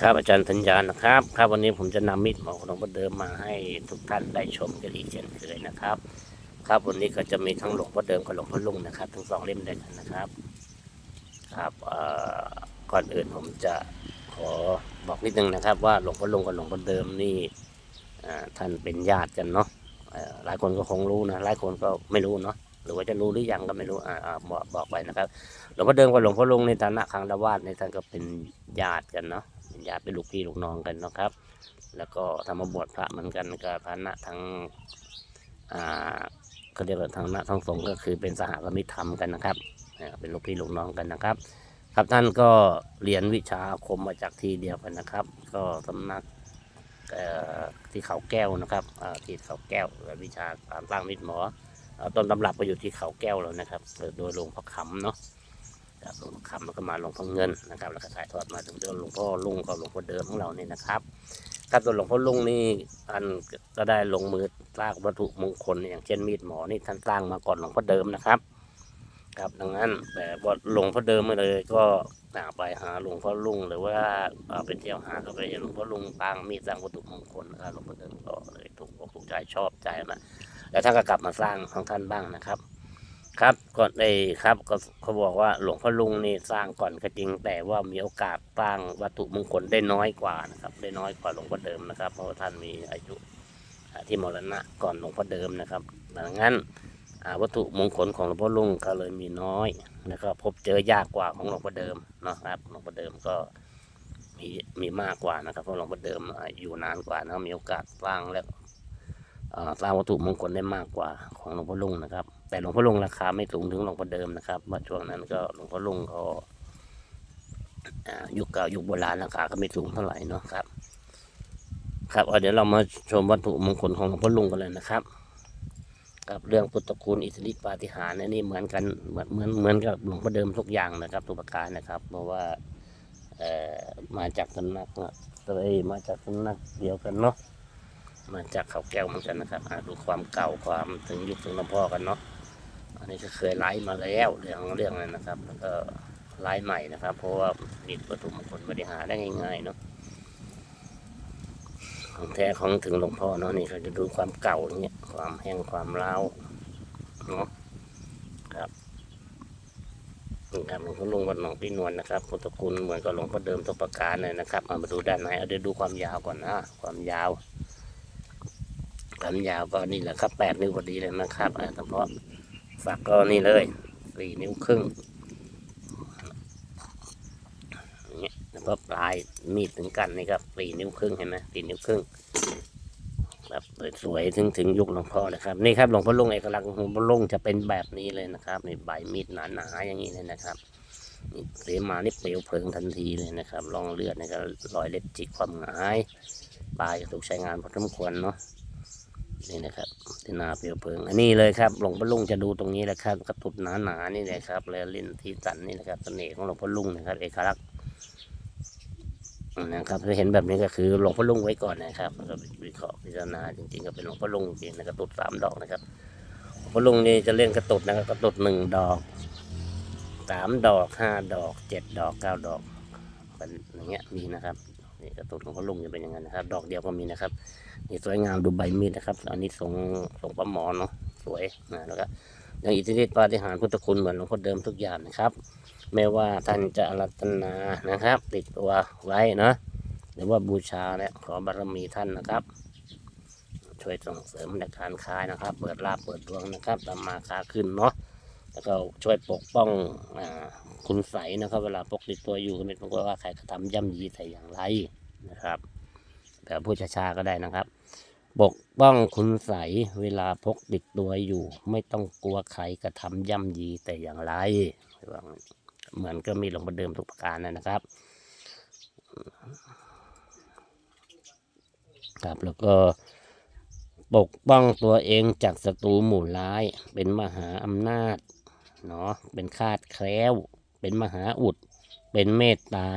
ครับอาจารย์ธัญญานะครับ ครับวันนี้ผมจะนำมีดหมอของหลวงพ่อเดิมมาให้ทุกท่านได้ชมกันอีกเช่นเคยนะครับ ครับวันนี้ก็จะมีทั้งหลวงพ่อเดิมกับหลวงพ่อลุงนะครับ ทั้งสองเล่มด้วยกันนะครับ ครับก่อนอื่นผมจะขอบอกนิดนึงนะครับ ว่าหลวงพ่อลุงกับหลวงพ่อเดิมนี่ท่านเป็นญาติกันเนาะหลายคนก็คงรู้นะหลายคนก็ไม่รู้เนาะหรือว่าจะรู้หรือยังก็ไม่รู้อ่าบอกบอกไปนะครับ หลวงพ่อเดิมกับหลวงพ่อลุงในฐานะคางดาวาสในท่านก็เป็นญาติกันเนาะ ญาติเป็นลูกพี่ลูกน้องกันนะครับ แล้วก็ทำมาบวชพระเหมือนกันก็ฐานะทั้งอ่าเขาเรียกว่าทางนะทั้งสงก็คือเป็นสหกมิธรรมกันนะครับอ่เป็นลูกพี่ลูกน้องกันนะครับ ครับท่านก็เรียนวิชาอาคมมาจากที่เดียวกันนะครับ ก็สำนักอ่อที่เขาแก้วนะครับอ่าที่เขาแก้ววิชาการสร้างมิตรหมอต้นตำรับก็อยู่ที่เขาแก้วแล้วนะครับโดยหลวงพ่อคำเนาะ ครับหลวงพ่อคำแล้วก็มาหลวงพ่อเงินนะครับ แล้วก็ถ่ายทอดมาถึงหลวงพ่อลุงกับหลวงพ่อเดิมของเราเนี่ยนะครับครับตัวหลวงพ่อลุงนี่อันก็ได้ลงมือสร้างวัตถุมงคลอย่างเช่นมีดหมอนี่ท่านสร้างมาก่อนหลวงพ่อเดิมนะครับ ครับดังนั้นแต่ว่าหลวงพ่อเดิมมาเลย ก็อ่าไปหาหลวงพ่อลุงหรือว่าอ่าเป็นเที่ยวหาก็ไปเห็นหลวงพ่อลุงสร้างมีดสร้างวัตถุมงคลนะครับหลวงพ่อเดิมก็เลยถูกอกถูกใจชอบใจนะแล้วท่านก็กลับมาสร้างของท่านบ้างนะครับ ครับก่อนในครับก็เขาบอกว่าหลวงพ่อลุงนี่สร้างก่อนก็จริง แต่ว่ามีโอกาสสร้างวัตถุมงคลได้น้อยกว่านะครับ ได้น้อยกว่าหลวงพ่อเดิมนะครับ เพราะาท่านมีอายุที่มรณะก่อนหลวงพ่อเดิมนะครับดังนั้นวัตถุมงคลของหลวงพ่อลุงก็เลยมีน้อยแล้วก็พบเจอยากกว่าของหลวงพ่อเดิมนะครับหลวงพ่อเดิมก็มีมีมากกว่านะครับเพราะหลวงพ่อเดิมอยู่นานกว่านะมีโอกาสสร้างและอ่าสร้างวัตถุมงคลได้มากกว่าของหลวงพ่อลุงนะครับ แต่หลวงพ่อลงราคาไม่สูงถึงหลวงพ่อเดิมนะครับเมื่อช่วงนั้นก็หลวงพ่อลงเขาอยุคเก่ายุคโบราณราคาก็ไม่สูงเท่าไหร่เนาะครับ ครับเอาเดี๋ยวเรามาชมวัตถุมงคลของหลวงพ่อลุงกันเลยนะครับ กับเรื่องพุทธคุณอิทธิปาฏิหาริย์นี่เหมือนกันเหมือนเหมือนเหมือนกับหลวงพ่อเดิมทุกอย่างนะครับทุกประการนะครับ เพราะว่าเอ่อมาจากสำนักเลยมาจากสำนักเดียวกันเนาะมาจากเขาแก้วเหมือนกันนะครับดูความเก่าความถึงยุคถึงน้ำพ่อกันเนาะ อันนี้ก็เคยไลฟ์มาแล้วเรื่องเรื่องนั้นนะครับ แล้วก็ไลฟ์ใหม่นะครับ เพราะว่ามีวัตถุมงคลไม่ได้หาได้ง่ายๆเนาะของแท้ของถึงหลวงพ่อเนาะนี่เขาจะดูความเก่าอย่างเงี้ยความแห้งความเล้าเนาะครับนี่ครับหลวงพ่อลุงวัดหนองพี่นวลนะครับพุทธคุณเหมือนกับหลวงพ่อเดิมทุกประการเลยนะครับเอามาดูด้านในเอาเดี๋ยวดูความยาวก่อนนะความยาวความยาวก็นี่แหละครับแปดนิ้วพอดีเลยนะครับอ่เฉพาะ ฝักก็นี่เลยสี่นิ้วครึ่งเงี้ยแล้วก็ปลายมีดถึงกันนี่ครับสี่นิ้วครึ่งเห็นไหมสี่นิ้วครึ่งแบบสวยๆถึงถึงยุคหลวงพ่อเลยครับนี่ครับหลวงพ่อลุงเอกลักษณ์ของหลวงพ่อลุงจะเป็นแบบนี้เลยนะครับนี่ใบมีดหนาๆอย่างนี้เลยนะครับเสมานี่เปลวเพลิงทันทีเลยนะครับรองเลือดนี่ก็รอยเล็บจิกความหงายปลายก็ถูกใช้งานพอสมควรเนาะ นี่นะครับที่นาเปลวเพลิงอันนี้เลยครับหลวงพ่อลุงจะดูตรงนี้แหละครับกระตุดหนาหนานี่เลยครับแล้วลิ้นที่สันนี่นะครับเสน่ห์ของหลวงพ่อลุงนะครับ เอกลักษณ์นะครับถ้าเห็นแบบนี้ก็คือหลวงพ่อลุงไว้ก่อนนะครับก็วิเคราะห์พิจารณาจริงๆก็เป็นหลวงพ่อลุงจริงนะกระตุดสามดอกนะครับหลวงพ่อลุงนี่จะเล่นกระตุดนะครับกระตุดหนึ่งดอกสามดอกห้าดอกเจ็ดดอกเก้าดอกเป็นอย่างเงี้ยมีนะครับ นี่กระตุดหลวงพ่อลุงจะเป็นอย่างนั้นนะครับ ดอกเดียวก็มีนะครับนี่สวยงามดูใบมีดนะครับ อันนี้ทรงทรงประหมอเนาะสวยนะแล้วก็อย่างอิทธิฤทธิปาฏิหาริย์พุทธคุณเหมือนหลวงพ่อเดิมทุกอย่างนะครับ ไม่ว่าท่านจะอรัตนานะครับ ติดตัวไว้เนาะหรือว่าบูชาเนี่ยขอบารมีท่านนะครับ ช่วยส่งเสริมในการค้านะครับ เปิดลาบเปิดดวงนะครับทำมาค้าขึ้นเนาะ แล้วก็ช่วยปกป้องอคุณใสนะครับ เวลาพกติดตัวอยู่ก็ไม่ต้องกลัวว่าใครกระทำย่ำยีแต่อย่างไรนะครับแบบพูดช้าๆก็ได้นะครับปกป้องคุณใสเวลาพกติดตัวอยู่ ไม่ต้องกลัวใครกระทำย่ำยีแต่อย่างไร เหมือนก็มีหลวงพ่อเดิมทุกประการนะครับครับแล้วก็ปกป้องตัวเองจากศัตรูหมู่ร้ายเป็นมหาอำนาจ เนาะเป็นคาดแคล้ว เป็นมหาอุด เป็นเมตตา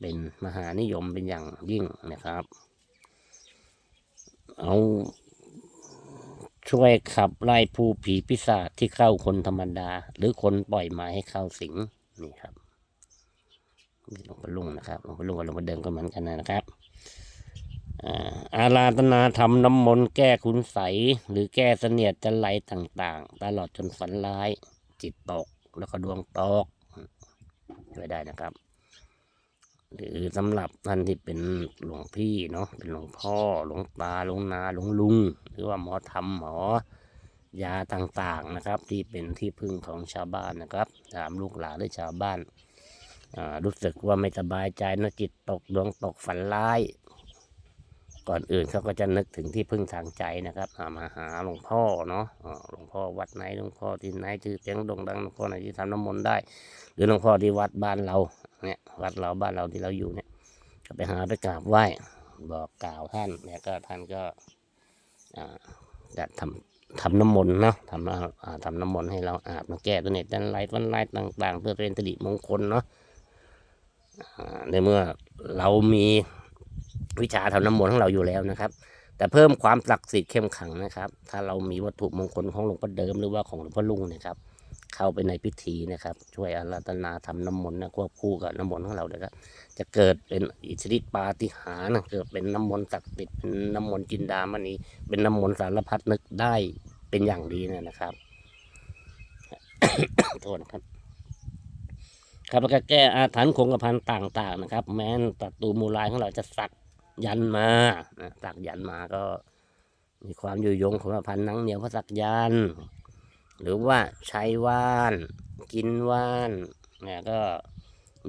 เป็นมหานิยมเป็นอย่างยิ่งนะครับ เอาช่วยขับไล่ผู้ผีพิศาจที่เข้าคนธรรมดา หรือคนปล่อยมาให้เข้าสิงนี่ครับหลวงพ่อลุงนะครับหลวงพ่อลุงกับหลวงพ่อเดิมก็เหมือนกันนะครับ อาอาราธนาทำน้ำมนต์แก้คุณใสหรือแก้เสนียดจันไรต่างๆ ตลอดจนฝันร้าย จิตตกแล้วก็ดวงตกช่วยได้นะครับ หรือสำหรับท่านที่เป็นหลวงพี่เนาะเป็นหลวงพ่อหลวงตาหลวงนาหลวงลุง หรือว่าหมอธรรมหมอยาต่างๆนะครับ ที่เป็นที่พึ่งของชาวบ้านนะครับตามลูกหลานหรือชาวบ้านรู้สึกว่าไม่สบายใจนะจิตตกดวงตกฝันร้าย ก่อนอื่นเขาก็จะนึกถึงที่พึ่งทางใจนะครับามาหาหลวงพ่อเนาะหลวงพ่อวัดไหนหลวงพ่อที่ไหนชื่อเสียงโด่งดังหลวงพ่อไหนที่ทำน้ำมนต์ได้ หรือหลวงพ่อที่วัดบ้านเราเนี่ยวัดเราบ้านเราที่เราอยู่เนี่ยก็ไปหาไปกราบไหว้บอกกล่าวท่านเนี่ยก็ท่านก็อ่าจะทำทำน้ำมนต์เนาะทำอ่าทำน้ำมนต์ให้เราอาบมาแก้ตัวเนี่ยดันไลฟ์วันไลฟ์ต่าง ๆ เพื่อเป็นสิริมงคลเนาะในเมื่อเรามี วิชาทำน้ำมนต์ของเราอยู่แล้วนะครับ แต่เพิ่มความศักดิ์สิทธิ์เข้มขังนะครับ ถ้าเรามีวัตถุมงคลของหลวงพ่อเดิมหรือว่าของหลวงพ่อลุงเนะครับ เข้าไปในพิธีนะครับ ช่วยอาราธนาทำน้ำมนต์นะควบคู่กับน้ำมนต์ของเราเลยครับจะเกิดเป็นอิทธิฤทธิปาฏิหาริย์นะเกิดเป็นน้ำมนต์ศักดิ์สิทธิ์เป็นน้ำมนต์จินดามณีเป็นน้ำมนต์สารพัดนึกได้เป็นอย่างดีเนยนะครับโทษนะครับครับแล้วก็แก้อาถรรพ์คงกระพันต่าง ๆ นะครับ แม้นตัตูมูลายของเราจะสัก ยันมาสักยันมาก็ มีความอยู่ยงของพันหนังเหนียวพระสักยัน หรือว่าใช้ว่าน กินว่านเนี่ยก็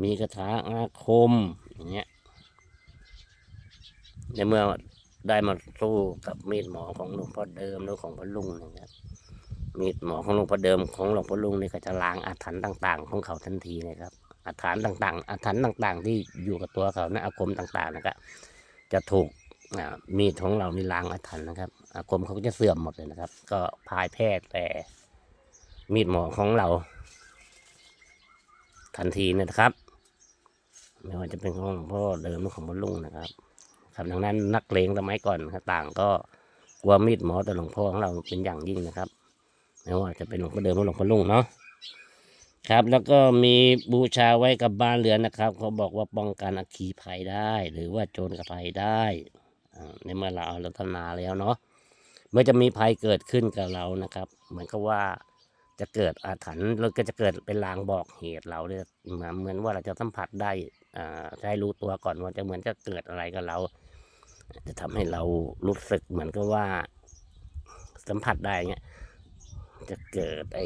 มีคาถาอาคมอย่างเงี้ยในเมื่อได้มาสู้กับมีดหมอของหลวงพ่อเดิมหรือของพ่อลุงนะครับมีดหมอของหลวงพ่อเดิมของหลวงพ่อลุงนี่ก็จะล้างอาถรรพ์ต่าง ๆ ของเขาทันทีนะครับอาถรรพ์ต่าง ๆอาถรรพ์ต่าง ๆ ที่อยู่กับตัวเขานะอาคมต่าง ๆ นะครับ จะถูกมีดของเรานี่ล้างอาถรรพ์นะครับ อาคมเขาก็จะเสื่อมหมดเลยนะครับ ก็พายแพทย์แต่มีดหมอของเรา ทันทีนะครับ ไม่ว่าจะเป็นของหลวงพ่อเดิมหรือของพ่อลุงนะครับครับดังนั้นนักเลงสมัยก่อนครับต่างก็กลัวมีดหมอแต่หลวงพ่อของเราเป็นอย่างยิ่งนะครับไม่ว่าจะเป็นหลวงพ่อเดิมหรือหลวงพ่อลุงเนาะ ครับ แล้วก็มีบูชาไว้กับบ้านเรือนนะครับ เขาบอกว่าป้องกันอัคคีภัยได้ หรือว่าโจรกับภัยได้ในเมื่อเราเอารัตนาแล้วเนาะเมื่อจะมีภัยเกิดขึ้นกับเรานะครับ เหมือนกับว่าจะเกิดอาถรรพ์เราก็จะเกิดเป็นลางบอกเหตุเราเนี่ยเหมือนเหมือนว่าเราจะสัมผัสได้อ่าให้รู้ตัวก่อนว่าจะเหมือนจะเกิดอะไรกับเรา จะทำให้เรารู้สึกเหมือนกับว่า สัมผัสได้เงี้ย จะเกิดไอ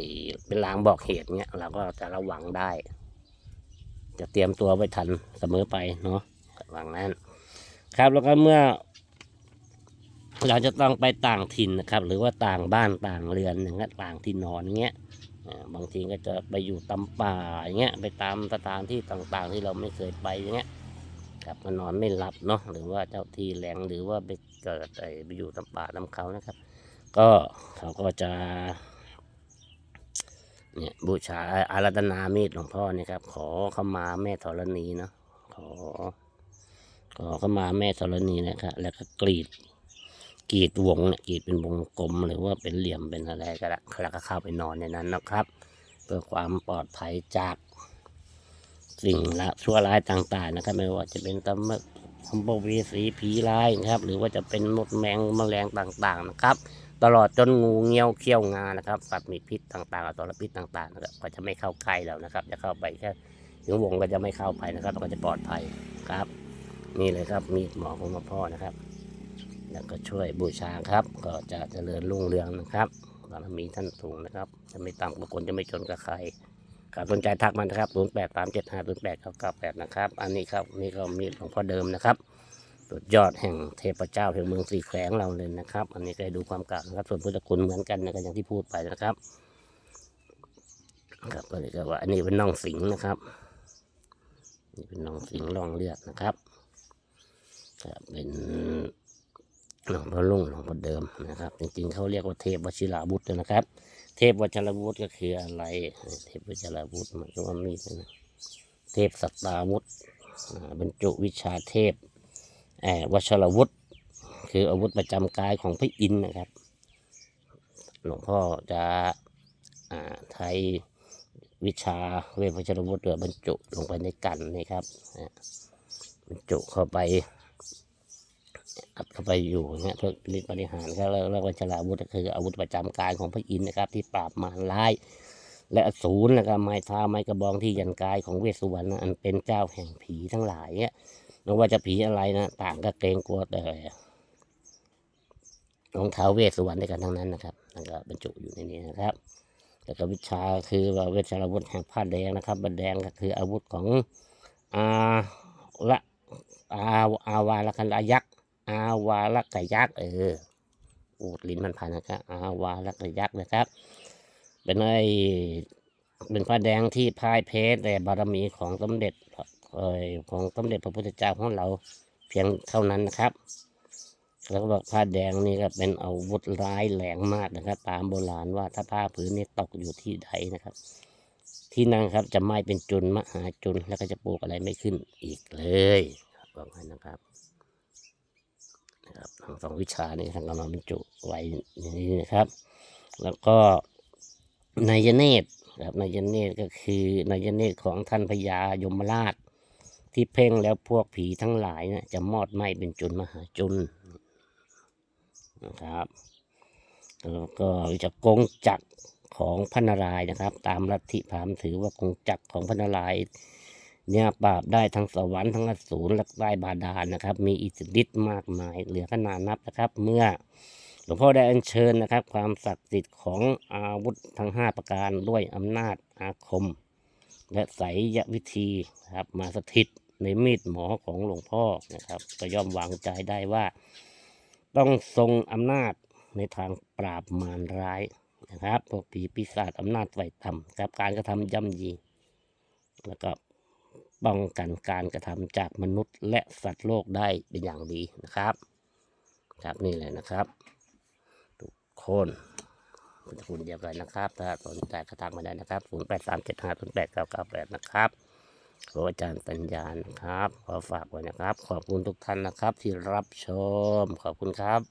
เป็นลางบอกเหตุเงี้ยเราก็จะระวังได้ จะเตรียมตัวไว้ทันเสมอไปเนาะระวังนั้น ครับแล้วก็เมื่อ เราจะต้องไปต่างถิ่นนะครับ หรือว่าต่างบ้านต่างเรือนอย่างเงี้ยต่างที่นอนอย่างเงี้ยบางทีก็จะไปอยู่ตำป่าอย่างเงี้ยไปตามสถานที่ต่างๆ ที่เราไม่เคยไปอย่างเงี้ยครับมานอนไม่หลับเนาะหรือว่าเจ้าที่แรงหรือว่าไปเกิดไอ้ไปอยู่ตำป่าตำเขานะครับ ก็เขาก็จะ เนี่ยบูชาอารัตนามีดหลวงพ่อเนี่ยครับ ขอเข้ามาแม่ธรณีเนาะขอ ขอเข้ามาแม่ธรณีนะครับแล้วก็กรีดกรีดวงเนี่ยกรีดเป็นวงกลมหรือว่าเป็นเหลี่ยมเป็นอะไรก็ได้แล้วก็เข้าไปนอนในนั้นนะครับ เพื่อความปลอดภัยจากสิ่งละชั่วร้ายต่างๆนะครับ ไม่ว่าจะเป็นตำมะคำปวีสีผีร้ายนะครับ หรือว่าจะเป็นมดแมงแมลงต่างๆนะครับ ตลอดจนงูเงี้ยวเขี้ยวงานะครับสัตว์มีพิษต่างๆอสรพิษต่างๆนะครับก็จะไม่เข้าใกล้เรานะครับ จะเข้าไปแค่ถึงวงก็จะไม่เข้าไปนะครับเราก็จะปลอดภัยครับ นี่เลยครับมีหมอของหลวงพ่อนะครับ แล้วก็ช่วยบูชาครับ ก็จะเจริญรุ่งเรืองนะครับบารมีท่านสูงนะครับ จะไม่ต่ำกว่าคนจะไม่จนกับใครครับสนใจทักมานะครับ 0 8 3 7 5 0 8 9 9 8 นะครับ อันนี้ครับนี่ก็มีหลวงพ่อเดิมนะครับ สุดยอดแห่งเทพเจ้าแห่งเมืองสี่แขวงเราเลยนะครับ อันนี้ก็ให้ดูความเก่านะครับ ส่วนพุทธคุณเหมือนกันนะครับอย่างที่พูดไปนะครับครับก็เลยก็ว่าอันนี้เป็นน่องสิงห์นะครับนี่เป็นน่องสิงห์รองเลือดนะครับครับเป็นหลวงพ่อลุงหลวงพ่อเดิมนะครับ จริงๆเขาเรียกว่าเทพวชิราวุธนะครับ เทพวชิราวุธก็คืออะไร เทพวชิราวุธหมันก็ว่ามีดนะเทพสัตตาวุธอ่าบรรจุวิชาเทพ วัชรวุธคืออาวุธประจำกายของพระอินทร์นะครับ หลวงพ่อจะอ่าใช้วิชาเวทพชรวุฒิเรือบรรจุลงไปในกันนี่ครับบรรจุเข้าไปอัดเข้าไปอยู่นะเพื่อฤทธิปฏิหารครับแล้ววัชราวุธก็คืออาวุธประจำกายของพระอินทร์นะครับ ที่ปราบมารร้าย และอสูรนะครับไม้เท้าไม้กระบองที่ยันกายของเวสสุวรรณอันเป็นเจ้าแห่งผีทั้งหลายเนี่ย ไม่ว่าจะผีอะไรนะต่างก็เกรงกลัวแต่รองเท้าเวสสุวรรณด้วยกันทั้งนั้นนะครับนั่นก็บรรจุอยู่ในนี้นะครับ แล้วก็วิชาคือว่าเวชรวุธแห่งผ้าแดงนะครับบันแดงก็คืออาวุธของอาละอาอาวาลคันอายักษ์อาวาลกยักษ์เอออูดลิ้นมันพันนะครับอาวาลกยักษ์นะครับ เป็นไอเป็นผ้าแดงที่พ่ายแพ้แต่บารมีของสมเด็จ ของสมเด็จพระพุทธเจ้าของเราเพียงเท่านั้นนะครับ แล้วก็บอกผ้าแดงนี่ก็เป็นอาวุธร้ายแหลงมากนะครับ ตามโบราณว่าถ้าผ้าผืนนี้ตกอยู่ที่ใดนะครับ ที่นั่นครับจะไหม้เป็นจุนมหาจุนแล้วก็จะปลูกอะไรไม่ขึ้นอีกเลยบบอกให้นะครับนะครับทั้งสองวิชานี้ทางกำลังบรรจุไว้อย่างนี้นะครับ แล้วก็นายเนตรครับนายเนตรก็คือนายเนตรของท่านพญายมราช ที่เพ่งแล้วพวกผีทั้งหลายนะจะมอดไหมเป็นจุนมหาจุนนะครับแล้วก็จะกงจักรของพระนารายนะครับ ตามลัทธิพราหมณ์ถือว่ากงจักรของพระนารายเนี่ยปราบได้ทั้งสวรรค์ทั้งอสูรและได้บาดาลนะครับ มีอิทธิฤทธิ์มากมาย เหลือขนานับนะครับ เมื่อหลวงพ่อได้อัญเชิญนะครับ ความศักดิ์สิทธิ์ของอาวุธทั้ง 5 ประการด้วยอำนาจอาคม และไสยวิธีนะครับ มาสถิตในมีดหมอของหลวงพ่อนะครับ ก็ย่อมวางใจได้ว่า ต้องทรงอำนาจในทางปราบมารร้ายนะครับพวกผีปีศาจอำนาจไฟต่ำกับการกระทำย่ำยี แล้วก็ป้องกันการกระทำจากมนุษย์และสัตว์โลกได้เป็นอย่างดีนะครับ ครับนี่แหละนะครับ ทุกคนเป็น คุณเดียวกันนะครับถ้าสนใจกระทำมาได้นะครับ0 8 3 7 5 0 8 9 9 8นะครับขออาจารย์ปัญญานะครับ ขอฝากไว้นะครับ ขอบคุณทุกท่านนะครับที่รับชม ขอบคุณครับ